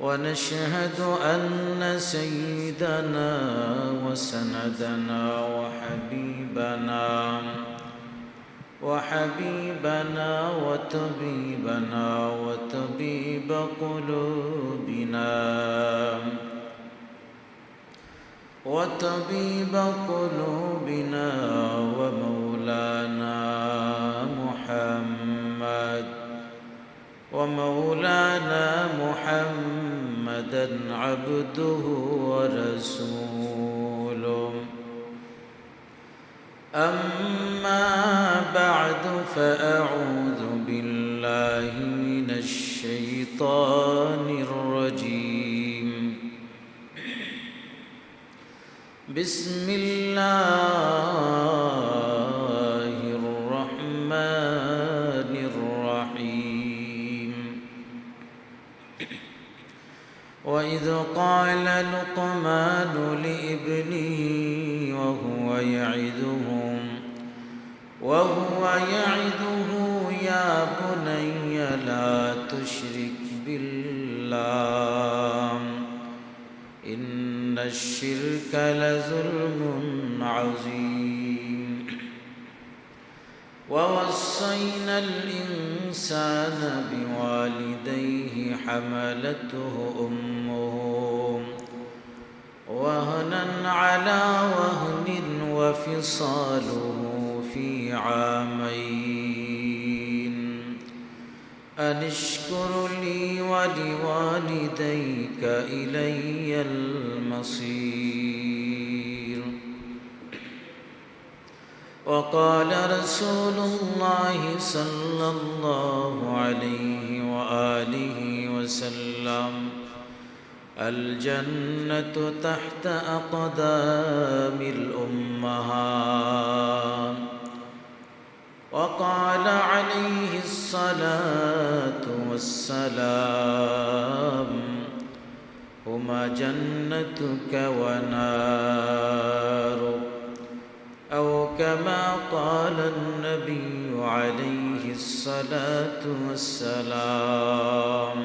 ونشهد أن سيدنا وسندنا وحبيبنا وحبيبنا وطبيبنا وطبيب قلوبنا وطبيب قلوبنا ومولانا محمد ومولانا محمدا عبده ورسوله. أما بعد فأعوذ بالله من الشيطان الرجيم. بسم الله وإذ قال لقمان لابنه وهو يعظهم وهو يعظه يا بني لا تشرك بالله إن الشرك لظلم عظيم. ووصينا الإنسان بوالديه حملته أمه وهنا على وهن وفصاله في عامين. أن اشكر لي ولوالديك إلي المصير. وقال رسول الله صلى الله عليه وآله وسلم الجنة تحت أقدام الأمهات وقال عليه الصلاة والسلام هما جنتك ونارك أو كما قال النبي عليه الصلاة والسلام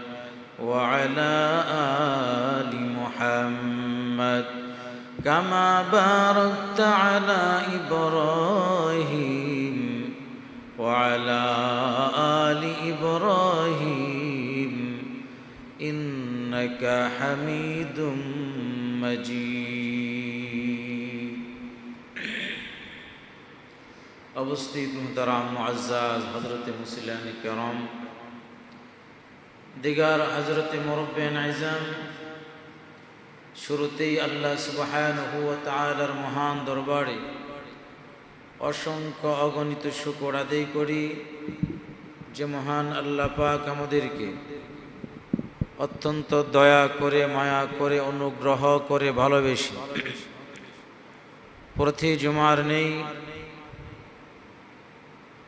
وعلى آل محمد كما باركت على إبراهيم وعلى آل إبراهيم إنك حميد مجيد أبو استيد محترم معزز حضرت مسلم کرام দিগার হযরত মুরব্বিয়ান আইজাম শুরুতেই আল্লাহ সুবহানাহু ওয়া তাআলার মহান দরবারে অসংখ্য অগণিত শুকর আদায় করি যে মহান আল্লাহ পাক আমাদেরকে অত্যন্ত দয়া করে, মায়া করে, অনুগ্রহ করে ভালোবেসে প্রতি জুমার নেই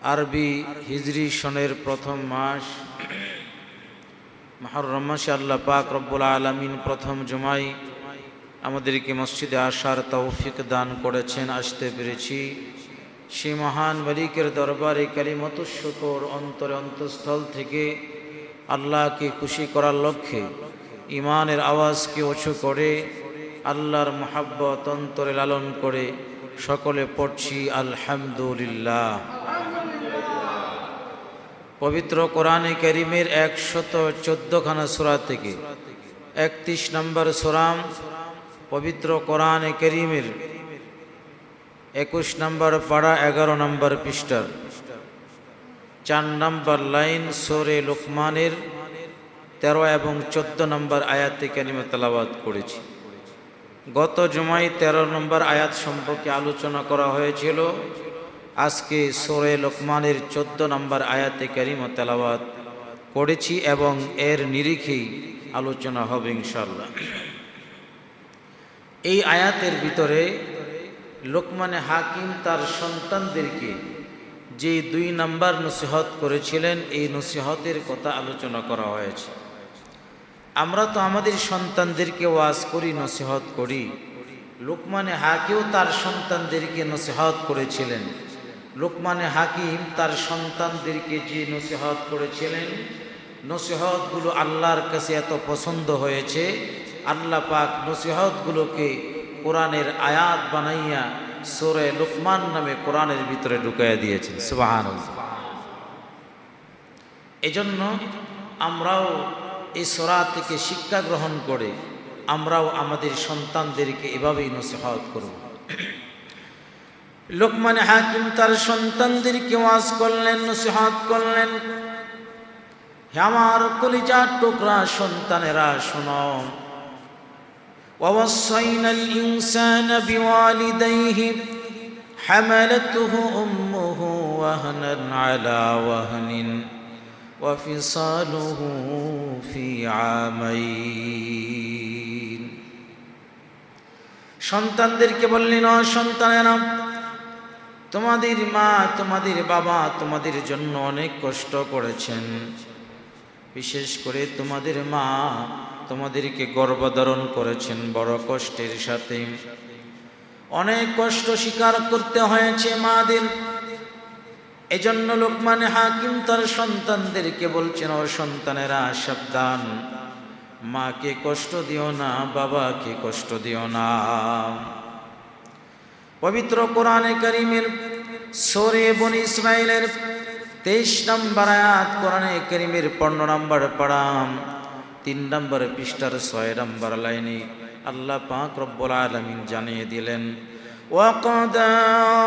আরবি হিজরি সনের প্রথম মাস মহরম আল্লাহ পাক রব্বুল আলমিন প্রথম জুমাই আমাদেরকে মসজিদে আসার তৌফিক দান করেছেন, আসতে পেরেছি। সেই মহান মালিকের দরবারে কালিমত শুকর, অন্তরে অন্তঃস্থল থেকে আল্লাহকে খুশি করার লক্ষ্যে ইমানের আওয়াজকে উঁচু করে আল্লাহর মোহাব্বত অন্তরে লালন করে সকলে পড়ছি, আলহামদুলিল্লাহ। পবিত্র কোরআনে করিমের একশত চোদ্দখানা সোরা থেকে একত্রিশ নম্বর সোরাম পবিত্র কোরআনে করিমের একুশ নম্বর পাড়া এগারো নম্বর পৃষ্ঠার চার নম্বর লাইন সোরে লোকমানের তেরো এবং চোদ্দ নম্বর আয়াতে কানিমে তেলাবাদ করেছি। গত জমায় তেরো নম্বর আয়াত সম্পর্কে আলোচনা করা হয়েছিল। আজকে সোরে লোকমানের চোদ্দ নম্বর আয়াতে কারিম তেলাবাদ করেছি এবং এর নিরিখেই আলোচনা হবে ইনশাল্লাহ এই আয়াতের ভিতরে লোকমানে হাকিম তার সন্তানদেরকে যে দুই নাম্বার নসিহত করেছিলেন, এই নসিহতের কথা আলোচনা করা হয়েছে। আমরা তো আমাদের সন্তানদেরকে ওয়াজ করি, নসিহত করি। লোকমানে হাকেও তার সন্তানদেরকে নসিহত করেছিলেন। লোকমানে হাকিম তার সন্তানদেরকে যে নসিহত করেছিলেন, নসিহতগুলো আল্লাহর কাছে এত পছন্দ হয়েছে, আল্লাহ পাক নসিহতগুলোকে কোরআনের আয়াত বানাইয়া সোরে লোকমান নামে কোরআনের ভিতরে ঢুকাইয়া দিয়েছেন। সুবাহান এজন্য আমরাও এই সোরা থেকে শিক্ষা গ্রহণ করে আমরাও আমাদের সন্তানদেরকে এভাবেই নসিহত করব। লোকমান হাকিম তার সন্তানদেরকে ওয়াজ করলেন নসিহত করলেন হে আমার কলিজার টুকরা সন্তানেরা শোনো ووصينا الإنسان بوالديه حملته أمه وهنا على وهن وفصاله في عامين সন্তানদেরকে বললেন সন্তানেরা তোমাদের মা, তোমাদের বাবা তোমাদের জন্য অনেক কষ্ট করেছেন। বিশেষ করে তোমাদের মা তোমাদেরকে গর্ভধারণ করেছেন বড় কষ্টের সাথে। অনেক কষ্ট স্বীকার করতে হয়েছে মাদের। এজন্য লোকমানে হাকিম তার সন্তানদেরকে বলছেন, ও সন্তানেরা, সাবধান। মাকে কষ্ট দিও না, বাবাকে কষ্ট দিও না। পবিত্র কোরআনে করিমের সোরে বন ইসমাইলের তেইশ নম্বর আয়াত কোরআনে করিমের পনেরো নম্বর পড়াম তিন নম্বর পৃষ্ঠার ছয় নম্বর লাইনে আল্লাহ পাক রব্বুল আলমিন জানিয়ে দিলেন وقضى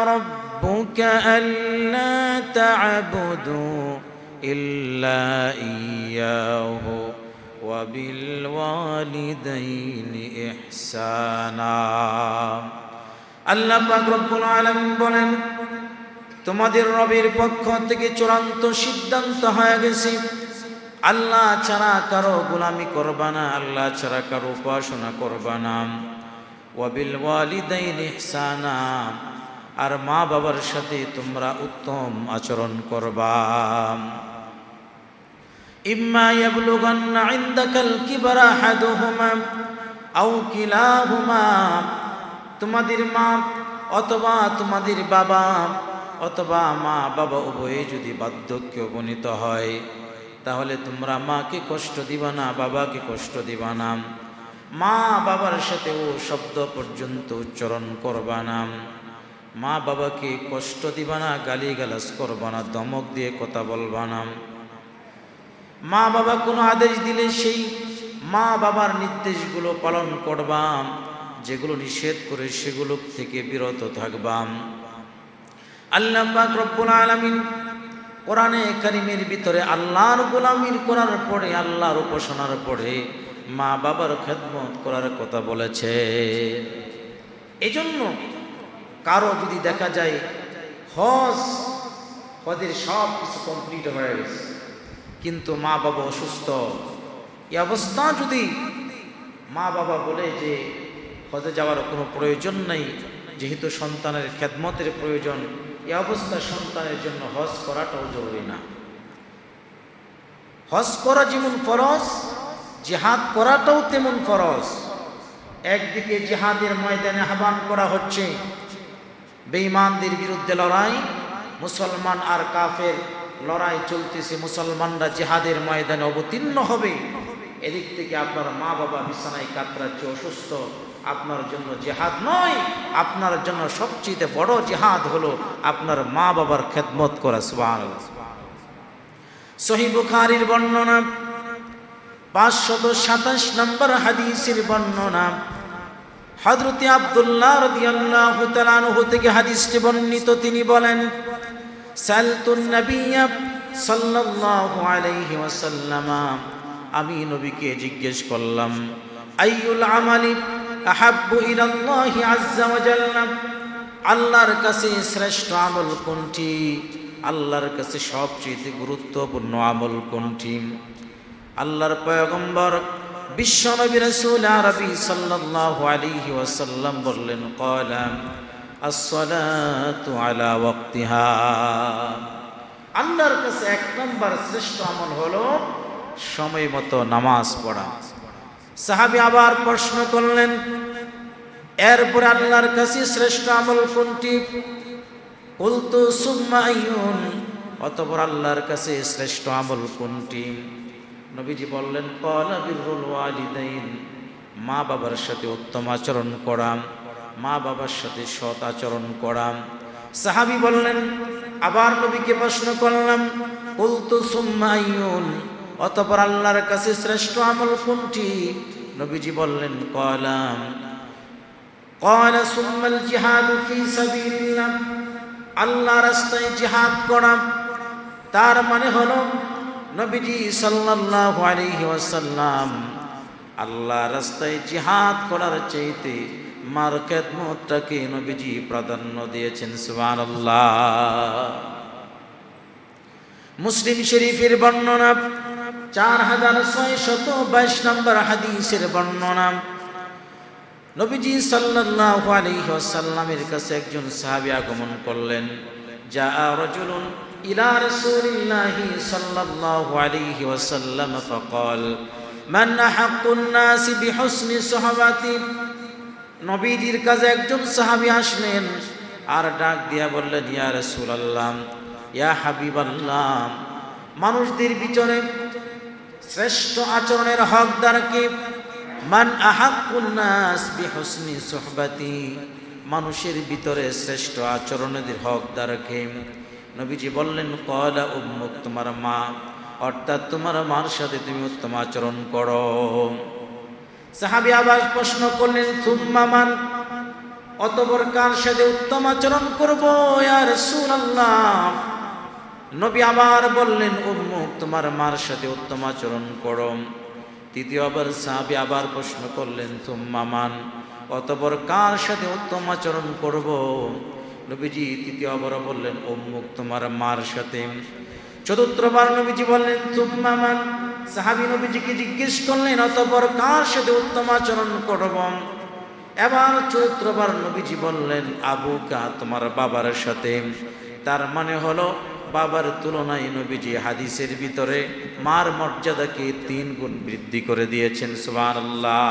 ربك ألا تعبدوا إلا إياه وبالوالدين إحسانا আল্লাহ পাক রব্বুল আলামিন বলেন, তোমাদের রবের পক্ষ থেকে চূড়ান্ত সিদ্ধান্ত হয়ে গেছে। আল্লাহ ছাড়া কারও গোলামি করবা না, আল্লাহ ছাড়া কারও উপাসনা করবা না। ওয়াবিল ওয়ালিদাইন ইহসানা, আর মা বাবার সাথে তোমরা উত্তম আচরণ করবা। ইম্মা ইয়াবলুগান্না ইনদাকাল কিবারা আহাদুহুমা, আও কিলাহুমা তোমাদের মা অথবা তোমাদের বাবা, অথবা মা বাবা উভয়ে যদি বার্ধক্য উপনীত হয়, তাহলে তোমরা মাকে কষ্ট দিবা না, বাবাকে কষ্ট দিবা না। মা বাবার সাথে ও শব্দ পর্যন্ত উচ্চারণ করবা না। মা বাবাকে কষ্ট দিবা না গালি গালাস করবা না, দমক দিয়ে কথা বলবা না। মা বাবা কোনো আদেশ দিলে সেই মা বাবার নির্দেশগুলো পালন করবাম যেগুলো নিষেধ করে সেগুলো থেকে বিরত থাকবাম। আল্লাহ পাক রব্বুল আলামিন কোরআনে কারিমের ভিতরে আল্লাহর গোলামির করার পরে, আল্লাহর উপাসনার পরে মা বাবার খেদমত করার কথা বলেছে। এজন্য কারও যদি দেখা যায় হজ, হজের সব কিছু কমপ্লিট হয়ে গেছে, কিন্তু মা বাবা অসুস্থ, এই অবস্থা যদি মা বাবা বলে যে হজে যাওয়ার কোনো প্রয়োজন নেই। যেহেতু সন্তানের খেদমতের প্রয়োজন, এ অবস্থা সন্তানের জন্য হজ করাটাও জরুরি না। হজ করা যেমন ফরজ, জেহাদ করাটাও তেমন ফরজ। একদিকে জেহাদের ময়দানে আহ্বান করা হচ্ছে, বেঈমানদের বিরুদ্ধে লড়াই, মুসলমান আর কাফের লড়াই চলতেছে, মুসলমানরা জেহাদের ময়দানে অবতীর্ণ হবে। এদিক থেকে আপনার মা বাবা বিছানায় কাতরাচ্ছে, অসুস্থ। আপনার জন্য জেহাদ নয়, আপনার জন্য সবচেয়ে বড় জেহাদ হলো আপনার মা বাবার খেদমত করা সুবাহ সহি বুখারির বর্ণনা, পাঁচশত সাতাশ নম্বর হাদিসের বর্ণনা। হজরতে আবদুল্লাহ রাদিয়াল্লাহু তাআলা আনহু থেকে হাদিসটি বর্ণিত, তিনি বলেন সালতুন নবিয়্য সাল্লাল্লাহু আলাইহি ওয়াসাল্লাম, আমি নবীকে জিজ্ঞেস করলাম, আইয়ুল আমালি? আহাব্বু ইলাল্লাহি আযজা ওয়া জাল্লা। আল্লাহর কাছে শ্রেষ্ঠ আমল কোনটি? আল্লাহর কাছে সবচেয়ে গুরুত্বপূর্ণ আমল কোনটি? আল্লাহর পয়গম্বর বিশ্বনবী রাসূল আরবি সাল্লাল্লাহু আলাইহি ওয়াসাল্লাম বললেন কলাম আসসালাতু আলা ওয়াক্তিহা। আল্লাহর কাছে এক নম্বর শ্রেষ্ঠ আমল হলো, সময় মতো নামাজ পড়া। সাহাবী আবার প্রশ্ন করলেন, এরপর আল্লাহর কাছে শ্রেষ্ঠ আমল কোনটি? কুলতু সুম্মা আইয়ুন, অতপর আল্লাহর কাছে শ্রেষ্ঠ আমল কোনটি? নবীজি বললেন কলা বিরুল ওয়ালিদাইন, মা বাবার সাথে উত্তম আচরণ করা, মা বাবার সাথে সৎ আচরণ করা। সাহাবি বললেন, আবার নবীকে প্রশ্ন করলাম, কুলতু সুম্মা আইয়ুন অতপর আল্লাহর কাছে শ্রেষ্ঠ আমল কোনটি? নবীজি বললেন, কলাম। কয়লা সুম্মাল জিহাদ ফি সাবিলিল্লাহ। আল্লাহ রাস্তায় জিহাদ করা। তার মানে হলো, নবীজি সাল্লাল্লাহু আলাইহি ওয়াসাল্লাম আল্লাহ রাস্তায় জিহাদ করার চাইতে মার্কেট মতটাকে নবীজি প্রাধান্য দিয়েছেন, সুবহানাল্লাহ। মুসলিম শরীফের বর্ণনা চার হাজার ছয় শত বাইশ নম্বর হাদিসের বর্ণনা। নবীজি সাল্লাহ আলহিহাসাল্লামের কাছে একজন সাহাবি আগমন করলেন। যা রজুলুন ইলা রসুলিল্লাহি সাল্লাল্লাহু আলাইহি ওয়াসাল্লাম ফাকাল, মান হাক্কুন নাস বিহুসনি সাহাবাতি। নবীজির কাছে একজন সাহাবি আসলেন আর ডাক দিয়া বললেন, ইয়া রাসূলুল্লাহ, ইয়া হাবিবাল্লাহ, মানুষদের বিচরে শ্রেষ্ঠ আচরণের হকদার কে? মান আহাকুন্নাস বিহসনি সোহবাতি। মানুষের ভিতরে শ্রেষ্ঠ আচরণের হকদার কে? নবীজি বললেন কলা উম্মুক, তোমার মা। অর্থাৎ তোমার মার সাথে তুমি উত্তম আচরণ করো। সাহাবি আবার প্রশ্ন করলেন তুম্মামান অতবর কার সাথে উত্তম আচরণ করব? আর সুরাল্লাহ নবী আবার বললেন, উম্মুক তোমার মার সাথে উত্তম আচরণ করো। তৃতীয়বার সাহাবি আবার প্রশ্ন করলেন তুম্মামান অতবর কার সাথে উত্তম আচরণ করব? নবীজি তৃতীয়বার বললেন উম্মুক তোমার মার সাথে। চতুর্থবার নবীজি বললেন তুম্মামান সাহাবি নবীজিকে জিজ্ঞেস করলেন, অতপর কার সাথে উত্তম আচরণ করব? এবার চতুর্থবার নবীজি বললেন আবু কা তোমার বাবার সাথে। তার মানে হলো বাবার তুলনায় নবীজি হাদিসের ভিতরে মার মর্যাদাকে তিন গুণ বৃদ্ধি করে দিয়েছেন, সুবহানাল্লাহ।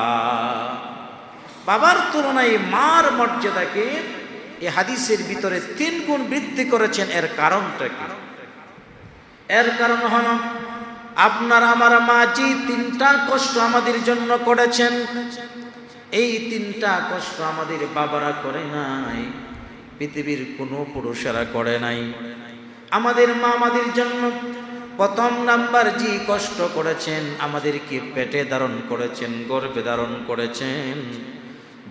বাবার তুলনায় মার মর্যাদাকে এই হাদিসের ভিতরে তিন গুণ বৃদ্ধি করেছেন, এর কারণটা কি? এর কারণ হল, আপনার আমার মা যে তিনটা কষ্ট আমাদের জন্য করেছেন, এই তিনটা কষ্ট আমাদের বাবারা করে নাই, পৃথিবীর কোনো পুরুষেরা করে নাই। আমাদের মা আমাদের জন্য। প্রথম নাম্বার যে কষ্ট করেছেন, আমাদেরকে পেটে ধারণ করেছেন, গর্ভে ধারণ করেছেন।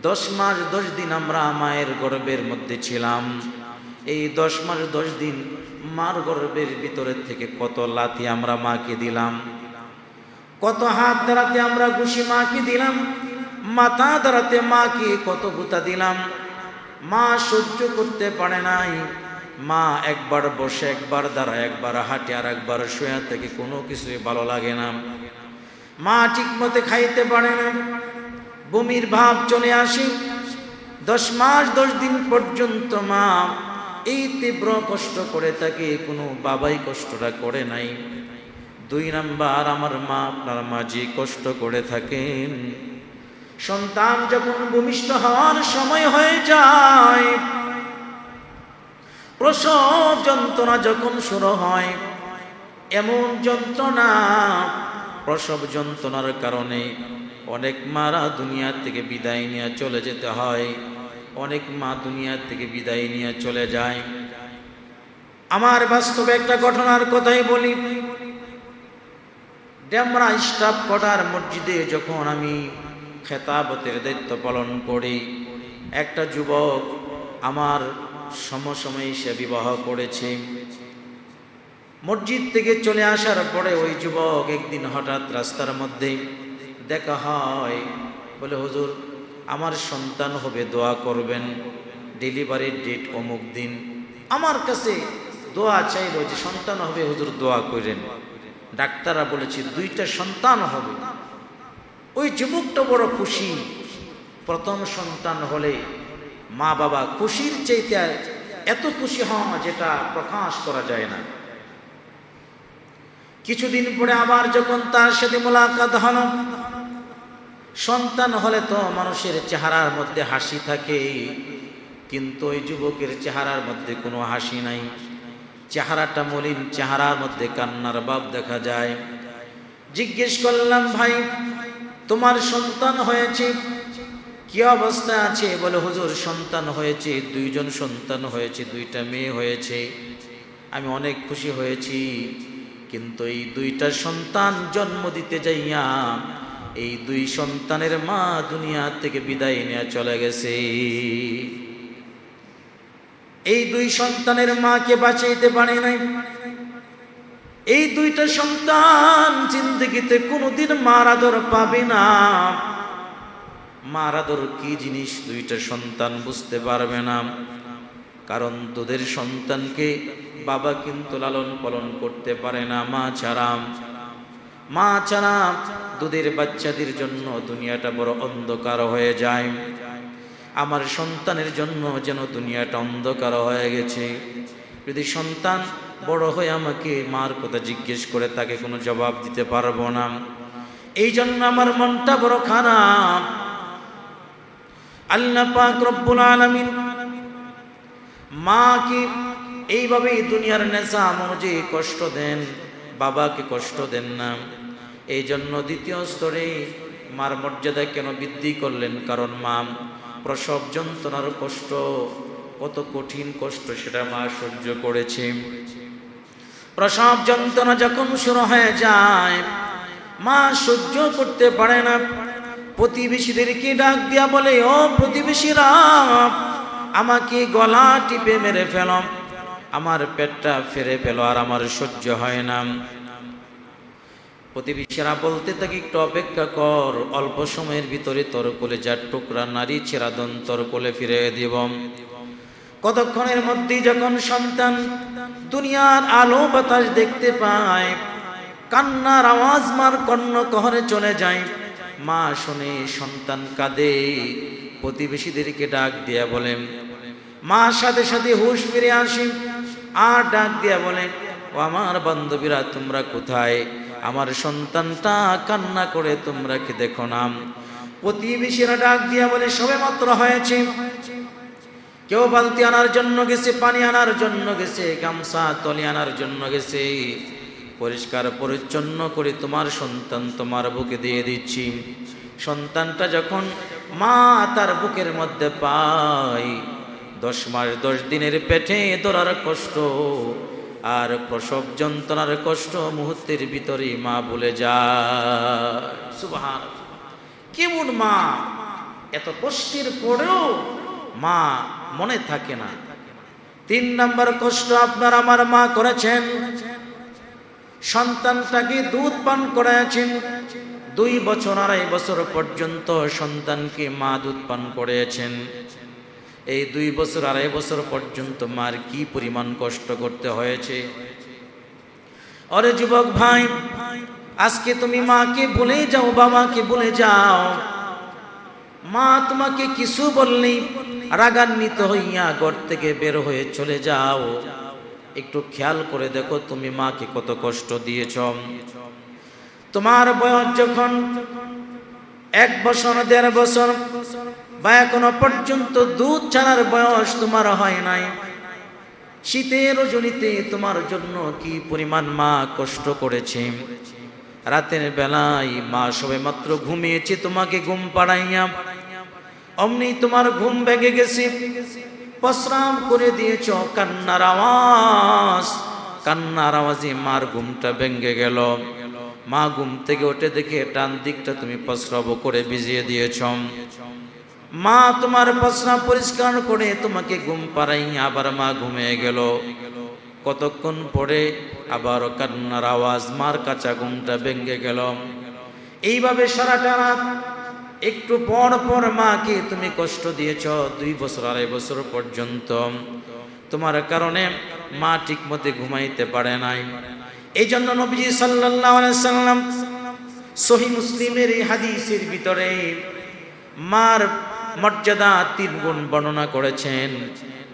দশ মাস, দশ দিন আমরা মায়ের গর্ভের মধ্যে ছিলাম। এই দশ মাস, দশ দিন মার গর্ভের ভিতরের থেকে কত লাথি আমরা মাকে দিলাম। কত হাত দ্বারাতে আমরা ঘুষি মাকে দিলাম। মাথা দাঁড়াতে মাকে কত গুতা দিলাম। মা সহ্য করতে পারে নাই। মা একবার বসে, একবার দাঁড়া একবার হাঁটে আর একবার শোয়া থেকে কোনো কিছুই ভালো লাগে না। মা ঠিক মতে খাইতে পারে না। বমির ভাব চলে আসি। দশ মাস, দশ দিন পর্যন্ত মা এই তীব্র কষ্ট করে থাকে, কোনো বাবাই কষ্টটা করে নাই। দুই নাম্বার, আমার মা আপনার মাঝি কষ্ট করে থাকেন। সন্তান যখন ভূমিষ্ঠ হওয়ার সময় হয়ে যায় প্রসব যন্ত্রণা যখন শুরু হয়, এমন যন্ত্রণা, প্রসব যন্ত্রণার কারণে অনেক মারা দুনিয়া থেকে বিদায় নিয়ে চলে যেতে হয়, অনেক মা দুনিয়া থেকে বিদায় নিয়ে চলে যায়। আমার বাস্তবে একটা ঘটনার কথাই বলি। ডেমরা স্টাফ কটার মসজিদে যখন আমি খেতাবতের দায়িত্ব পালন করি, একটা যুবক আমার সমসময়ে সে বিবাহ করেছে। মসজিদ থেকে চলে আসার পরে ওই যুবক একদিন হঠাৎ রাস্তার মধ্যে দেখা হয়, বলে, হুজুর, আমার সন্তান হবে, দোয়া করবেন। ডেলিভারির ডেট অমুক দিন। আমার কাছে দোয়া চাইল যে সন্তান হবে, হুজুর, দোয়া করেন। ডাক্তাররা বলেছে, দুইটা সন্তান হবে। ওই যুবকটা বড় খুশি। প্রথম সন্তান হলে মা বাবা খুশির চাইতে এত খুশি হওয়া যেটা প্রকাশ করা যায় না। কিছুদিন পরে আবার যখন তার সাথে মোলাকাত হল, সন্তান হলে তো মানুষের চেহারার মধ্যে হাসি থাকে, কিন্তু ওই যুবকের চেহারার মধ্যে কোনো হাসি নাই। চেহারাটা মলিন চেহারার মধ্যে কান্নার ভাব দেখা যায়। জিজ্ঞেস করলাম, ভাই, তোমার সন্তান হয়েছে? কি অবস্থা আছে? বলে, হুজুর, সন্তান হয়েছে, দুইজন সন্তান হয়েছে, দুইটা মেয়ে হয়েছে। আমি অনেক খুশি হয়েছি, কিন্তু এই দুইটা সন্তান জন্ম দিতে যাইয়া এই দুই সন্তানের মা দুনিয়া থেকে বিদায় নিয়ে চলে গেছে। এই দুই সন্তানের মাকে বাঁচাইতে পারে নাই। এই দুইটা সন্তান জিন্দগিতে কোনোদিন মার আদর পাবে না। মার আদর কি জিনিস দুইটা সন্তান বুঝতে পারবে না। কারণ তোদের সন্তানকে বাবা কিন্তু লালন পালন করতে পারে না, মা ছাড়া। মা ছাড়া দুধের বাচ্চাদের জন্য দুনিয়াটা বড় অন্ধকার হয়ে যায়। আমার সন্তানের জন্য যেন দুনিয়াটা অন্ধকার হয়ে গেছে। যদি সন্তান বড় হয়ে আমাকে মার কথা জিজ্ঞেস করে, তাকে কোনো জবাব দিতে পারব না। এই জন্য আমার মনটা বড় খারাপ। আল্লাহ পাক রব্বুল আলামিন মাকে এইভাবে দুনিয়ার নেশা অনুযায়ী কষ্ট দেন, বাবাকে কষ্ট দেন না। এই জন্য দ্বিতীয় স্তরে মার মর্যাদা কেন বৃদ্ধি করলেন? কারণ মা, প্রসব যন্ত্রণার কষ্ট, কত কঠিন কষ্ট সেটা মা সহ্য করেছে। প্রসব যন্ত্রণা যখন শুরু হয়ে যায়, মা সহ্য করতে পারে না। প্রতিবেশীদেরকে ডাক দিয়া বলে, ও প্রতিবেশীরা, আমাকে গলা টিপে মেরে ফেল। আমার পেটটা ফেরে ফেলো আর আমার সহ্য হয় না। প্রতিবেশীরা বলতে থাকি, একটু অপেক্ষা কর, অল্প সময়ের ভিতরে তোর কোলে যার টুকরা নারী ছেড়াদন তোর কোলে ফিরে দিব। কতক্ষণের মধ্যেই যখন সন্তান দুনিয়ার আলো বাতাস দেখতে পায়, কান্নার আওয়াজ মার কর্ণ কহরে চলে যায়। মা শুনে, সন্তান কাঁদে। প্রতিবেশীদেরকে ডাক দিয়া বলেন মা, সাথে সাথে হুশ ফিরে আসি। আর ডাক দিয়া বলেন ও আমার বান্ধবীরা, তোমরা কোথায়? আমার সন্তানটা কান্না করে, তোমরা কি দেখো না? প্রতিবেশীরা ডাক দিয়া বলে, সবে মাত্র হয়েছে। কেউ বালতি আনার জন্য গেছে, পানি আনার জন্য গেছে, গামছা, তলি আনার জন্য গেছে। পরিষ্কার পরিচ্ছন্ন করে তোমার সন্তান তোমার বুকে দিয়ে দিচ্ছি। সন্তানটা যখন মা তার বুকের মধ্যে পায়, দশ মাস, দশ দিনের পেটে দৌড়ার কষ্ট আর প্রসব যন্ত্রণার কষ্ট মুহূর্তের ভিতরে মা বলে যায়। কেমন মা? এত কষ্টের পরেও মা মনে থাকে না। তিন নম্বর কষ্ট আপনার আমার মা করেছেন। সন্তানটাকে দুধ পান করাইছেন দুই বছর আড়াই বছর পর্যন্ত সন্তানকে মা দুধ পান করেছেন। এই দুই বছর আড়াই বছর পর্যন্ত মার কি পরিমাণ কষ্ট করতে হয়েছে? অরে যুবক ভাই, আজকে তুমি মাকে বলে যাও, বাবাকে বলে যাও। মা তোমাকে কিছু বললেই রাগান্বিত হইয়া ঘর থেকে বের হয়ে চলে যাও। একটু খেয়াল করে দেখো তুমি মাকে কত কষ্ট দিয়েছ। তোমার বয়স যখন এক বছর, দেড় বছর বা এখনও পর্যন্ত দুধ ছাড়ার বয়স তোমার হয় নাই। শীতের রজনীতে তোমার জন্য কি পরিমাণ মা কষ্ট করেছে? রাতের বেলায় মা সবে মাত্র ঘুমিয়েছে, তোমাকে ঘুম পাড়াইয়া। অমনি তোমার ঘুম ভেঙে গেছে। প্রশ্রাম করে দিয়েছ, কান্নার আওয়াজ। কান্নার আওয়াজে মার ঘুমটা ভেঙে গেল। মা ঘুম থেকে ওঠে দেখে ডান দিকটা তুমি প্রস্রাব করে ভিজিয়ে দিয়েছ। মা, তোমার প্রশ্রাব পরিষ্কার করে তোমাকে ঘুম পাড়াই আবার মা ঘুমিয়ে গেল। কতক্ষণ পরে আবার কান্নার আওয়াজ, মার কাঁচা ঘুমটা ভেঙে গেল। এইভাবে সারাটা রাত একটু পর পর মাকে তুমি কষ্ট দিয়েছ, দুই বছর, আড়াই বছর পর্যন্ত। তোমার কারণে মা ঠিক মতে ঘুমাইতে পারে নাই। এই জন্য নবীজি সাল্লাম সহি মুসলিমের এই হাদিসের ভিতরে মার মর্যাদা তিন গুণ বর্ণনা করেছেন।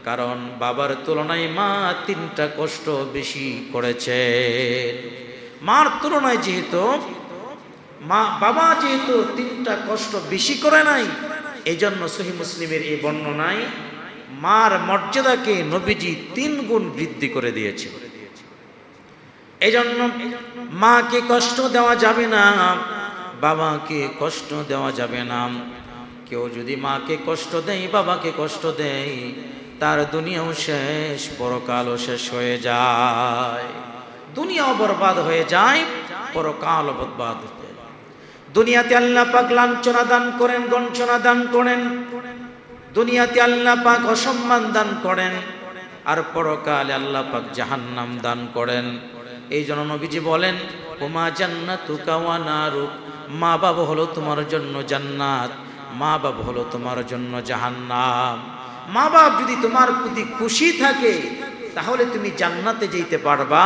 কারণ বাবার তুলনায় মা তিনটা কষ্ট বেশি করেছে। মার তুলনায় যেহেতু মা বাবা যেহেতু তিনটা কষ্ট বেশি করে নাই এই জন্য সহি মুসলিমের এই বর্ণনায় মার মর্যাদাকে নবীজি তিন গুণ বৃদ্ধি করে দিয়েছে। এই জন্য মাকে কষ্ট দেওয়া যাবে না, বাবাকে কষ্ট দেওয়া যাবে না। কেউ যদি মাকে কষ্ট দেয়, বাবাকে কষ্ট দেয়, তার দুনিয়াও শেষ, পরকালও শেষ হয়ে যায়। দুনিয়াও বরবাদ হয়ে যায়, পরকালও বরবাদ দুনিয়াতে আল্লাহ পাক লাঞ্ছনা দান করেন গঞ্চনা দান করেন। দুনিয়াতে আল্লাহ পাক অসম্মান দান করেন। আর পরকালে আল্লাহ পাক জাহান্নাম দান করেন। এই জন্য নবীজি বলেন, ওমা জান্নাতু কাওয়ানারুক মা বাবা হলো তোমার জন্য জান্নাত, মা বাবা হলো তোমার জন্য জাহান্নাম। মা বাপ যদি তোমার প্রতি খুশি থাকে, তাহলে তুমি জান্নাতে যেতে পারবা।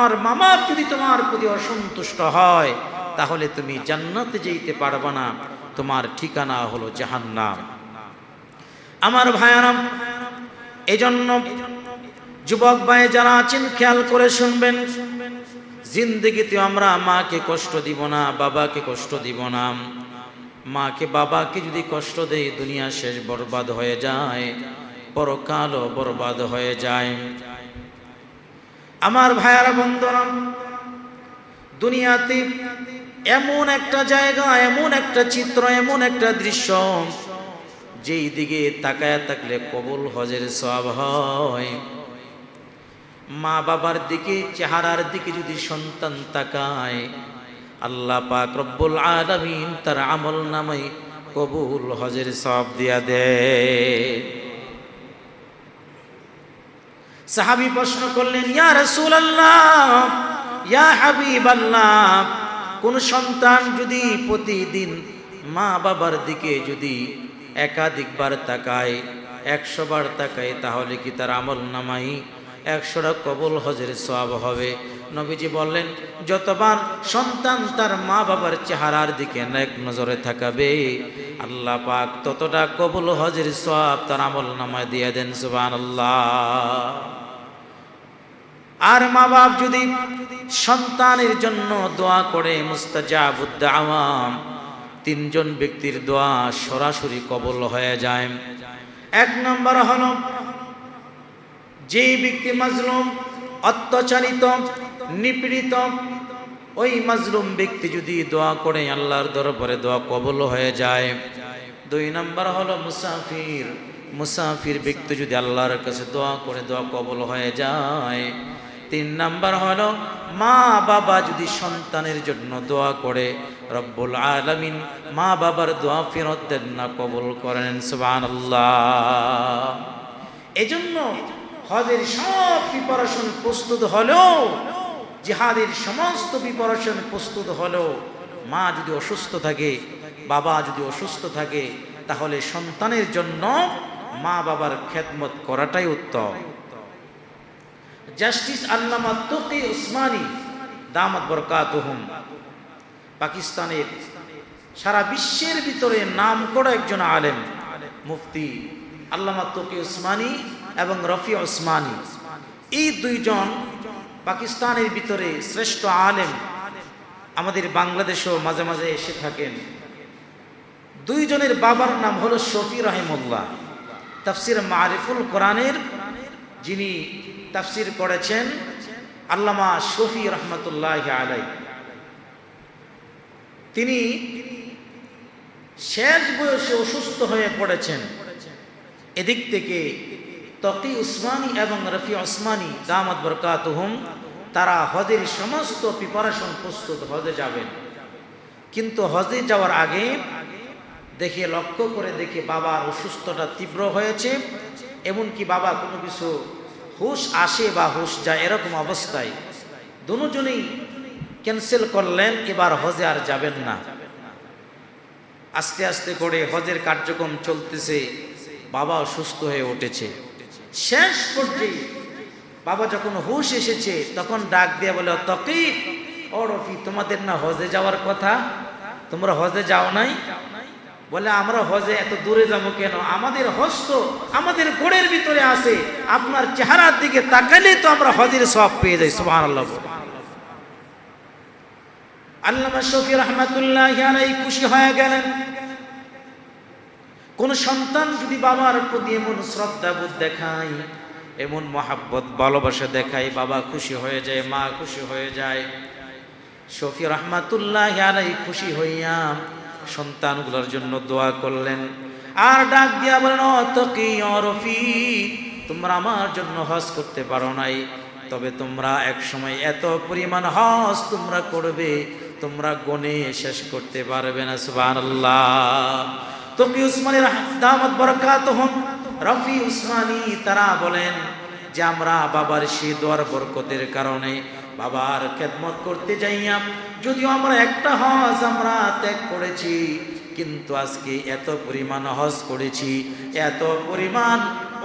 আর মা বাপ যদি তোমার প্রতি অসন্তুষ্ট হয় তাহলে তুমি জান্নাতে যেতে পারবে না, তোমার ঠিকানা হলো জাহান্নাম। আমার ভাইয়ারাম, এজন্য যুবক ভাই যারা আছেন, খেয়াল করে শুনবেন, জিন্দগিতে আমরা মাকে কষ্ট দিব না, বাবাকে কষ্ট দিব না। মাকে, বাবাকে যদি কষ্ট দেয়, দুনিয়া শেষ বরবাদ হয়ে যায়, পরকালও বরবাদ হয়ে যায়। আমার ভাইয়ারা বন্ধুরা দুনিয়াতে এমন একটা জায়গা, এমন একটা চিত্র, এমন একটা দৃশ্য। যেই দিকে তাকায় থাকলে কবুল হজের সব হয়। মা বাবার দিকে, চেহারার দিকে যদি সন্তান তাকায়, আল্লাহ পাক রব্বুল আলামিন তার আমল নামে কবুল হজের সব দিয়া দেয় সাহাবী প্রশ্ন করলেন, ইয়া রাসূলুল্লাহ, ইয়া হাবিবাল্লাহ কোন সন্তান যদি প্রতিদিন মা বাবার দিকে যদি একাধিকবার তাকায়, একশো বার তাকায়, তাহলে কি তার আমল নামাই? একশোটা কবল হজের সব হবে। নবীজি বললেন, যতবার সন্তান তার মা বাবার চেহারার দিকে এক নজরে থাকাবে আল্লাহ পাক ততটা কবুল হজের সব তার আমল নামায় দিয়ে দেন সুবান আর মা বাপ যদি সন্তানের জন্য দোয়া করে মুস্তাজাবুদ্দা আওয়াম তিনজন ব্যক্তির দোয়া সরাসরি কবল হয়ে যায়। এক নম্বর হল যে ব্যক্তি মাজলুম, অত্যাচারিত, নিপীড়িত, ওই মাজলুম ব্যক্তি যদি দোয়া করে, আল্লাহর দরবারে দোয়া কবল হয়ে যায়। দুই নম্বর হলো মুসাফির মুসাফির ব্যক্তি যদি আল্লাহর কাছে দোয়া করে, দোয়া কবল হয়ে যায়। তিন নাম্বার হলো, মা বাবা যদি সন্তানের জন্য দোয়া করে, রব্বুল আলমিন মা বাবার দোয়া ফেরত দেন না, কবল করেন সুবান এই জন্য হজের সব প্রিপারেশন প্রস্তুত হলেও, জিহাদের সমস্ত প্রিপারেশন প্রস্তুত হলেও, মা যদি অসুস্থ থাকে, বাবা যদি অসুস্থ থাকে, তাহলে সন্তানের জন্য মা বাবার খেদমত করাটাই উত্তম। জাস্টিস আল্লামা তোকে উসমানী, দামত বরকাতহুম। পাকিস্তানের সারা বিশ্বের ভিতরে নাম করা একজন আলেম, মুফতি আল্লামা তোকে উসমানী এবং রফি ওসমানী এই দুইজন পাকিস্তানের ভিতরে শ্রেষ্ঠ আলেম আমাদের বাংলাদেশেও মাঝে মাঝে এসে থাকেন। দুইজনের বাবার নাম হলো শফি রহেমুল্লাহ। তাফসির মারিফুল কোরআনের যিনি তাফসির করেছেন আল্লামা শফি রহমতুল্লাহ আলাই। তিনি শেষ বয়সে অসুস্থ হয়ে পড়েছেন। এদিক থেকে তকি উসমানী এবং রফি ওসমানী দামদ বরকাতহুম, তারা হজের সমস্ত প্রিপারেশন প্রস্তুত হজে যাবেন। কিন্তু হজে যাওয়ার আগে দেখে লক্ষ্য করে দেখে বাবার অসুস্থতা তীব্র হয়েছে, এমনকি বাবা কোনো কিছু হুশ আসে বা হুশ যায় এরকম অবস্থায় দুজনেই ক্যান্সেল করলেন, এবার হজে আর যাবেন না। আস্তে আস্তে করে হজের কার্যক্রম চলতেছে, বাবা অসুস্থ হয়ে উঠেছে। শেষ পর্যায়ে বাবা যখন হুশ এসেছে, তখন ডাক দিয়ে বলে তকি ও তোমাদের না হজে যাওয়ার কথা? তোমরা হজে যাও নাই? বলে, আমরা হজে এত দূরে যাব কেন? আমাদের হজ তো আমাদের গোড়ের ভিতরে আছে। আপনার চেহারার দিকে তাকালে তো আমরা হজের সব পেয়ে যাই সুবাহ আল্লাহ আল্লামা শফি রহমাতুল্লাহ খুশি হয়ে গেলেন। কোন সন্তান যদি বাবার প্রতি এমন শ্রদ্ধাবোধ দেখায়, এমন মহাব্বত, ভালোবাসা দেখায়, বাবা খুশি হয়ে যায়, মা খুশি হয়ে যায়, শফি রহমাতুল্লাহ খুশি হইয়া সন্তানগুলোর জন্য দোয়া করলেন। আর ডাক দিয়া বলেন অতকি অরফি তোমরা আমার জন্য হজ করতে পারো নাই। তবে তোমরা এক সময় এত পরিমাণ হজ তোমরা করবে, তোমরা গনে শেষ করতে পারবে না, সুবহানাল্লাহ। তকি উসমানের দামত বরকাত হন রফি উসমানী তারা বলেন যে, আমরা বাবার সে দোয়ার বরকতের কারণে বাবার খেদমত করতে যাইয়া যদিও আমরা একটা হজ আমরা ত্যাগ করেছি, কিন্তু আজকে এত পরিমাণ হজ করেছি, এত পরিমাণ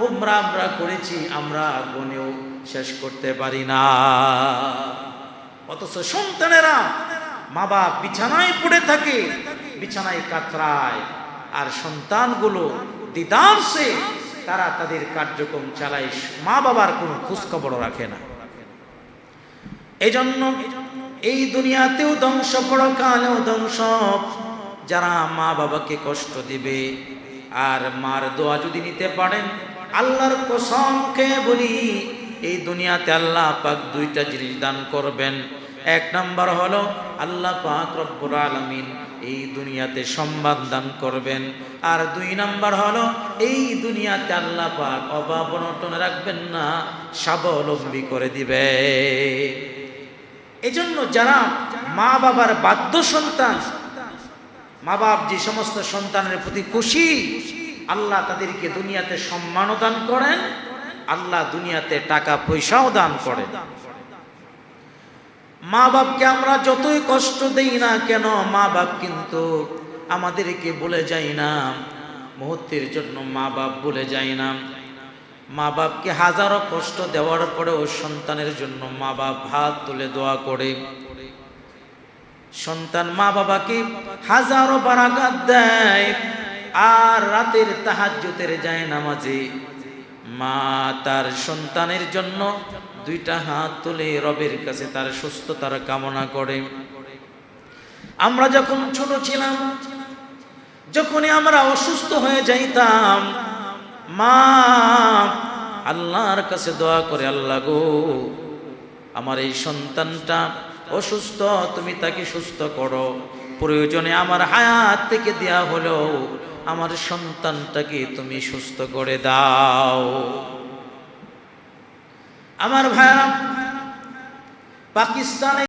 উমরা আমরা করেছি, আমরা গনেও শেষ করতে পারি না। অথচ সন্তানেরা মা বাপ বিছানায় পড়ে থাকে, বিছানায় কাতরায়, আর সন্তানগুলো দিদারসে তারা তাদের কার্যক্রম চালায় মা বাবার কোনো খোঁজখবরও রাখে না। এই জন্য এই দুনিয়াতেও ধ্বংস পরকালেও ধ্বংস। যারা মা বাবাকে কষ্ট দিবে আর মার দোয়া যদি নিতে পারেন, আল্লাহর কসম বলি, এই দুনিয়াতে আল্লাহ পাক দুইটা জিনিস দান করবেন। এক নাম্বার হলো আল্লাহ পাক রব্বুর আলামিন এই দুনিয়াতে সম্মান দান করবেন। আর দুই নাম্বার হলো এই দুনিয়াতে আল্লাহ পাক অভাব অনটন রাখবেন না, স্বাবলম্বী করে দিবে। এজন্য যারা মা বাবার বাধ্য সন্তান, মা বাপ যে সমস্ত সন্তানের প্রতি খুশি, আল্লাহ তাদেরকে দুনিয়াতে সম্মানও দান করেন, আল্লাহ দুনিয়াতে টাকা পয়সাও দান করেন। মা বাপকে আমরা যতই কষ্ট দেই না কেন, মা বাপ কিন্তু আমাদেরকে বলে যাই না, মুহূর্তের জন্য মা বাপ বলে যাই না। মা বাপকে হাজারো কষ্ট দেওয়ার পরে পরেও সন্তানের জন্য মা বাপ হাত তুলে দোয়া করে। সন্তান মা বাবাকে হাজারো বারাঘাত দেয়, আর রাতের তাহাজ্যতের যায় নামাজে। মা তার সন্তানের জন্য দুইটা হাত তুলে রবের কাছে তার সুস্থতার কামনা করে। আমরা যখন ছোট ছিলাম, যখনই আমরা অসুস্থ হয়ে যাইতাম মা, আল্লাহর কাছে দোয়া করে, আল্লাহ গো, আমার এই সন্তানটা অসুস্থ, তুমি তাকে সুস্থ করো। প্রয়োজনে আমার হায়াত থেকে দেয়া হলো আমার সন্তানটাকে তুমি সুস্থ করে দাও। আমার ভাইরা পাকিস্তানে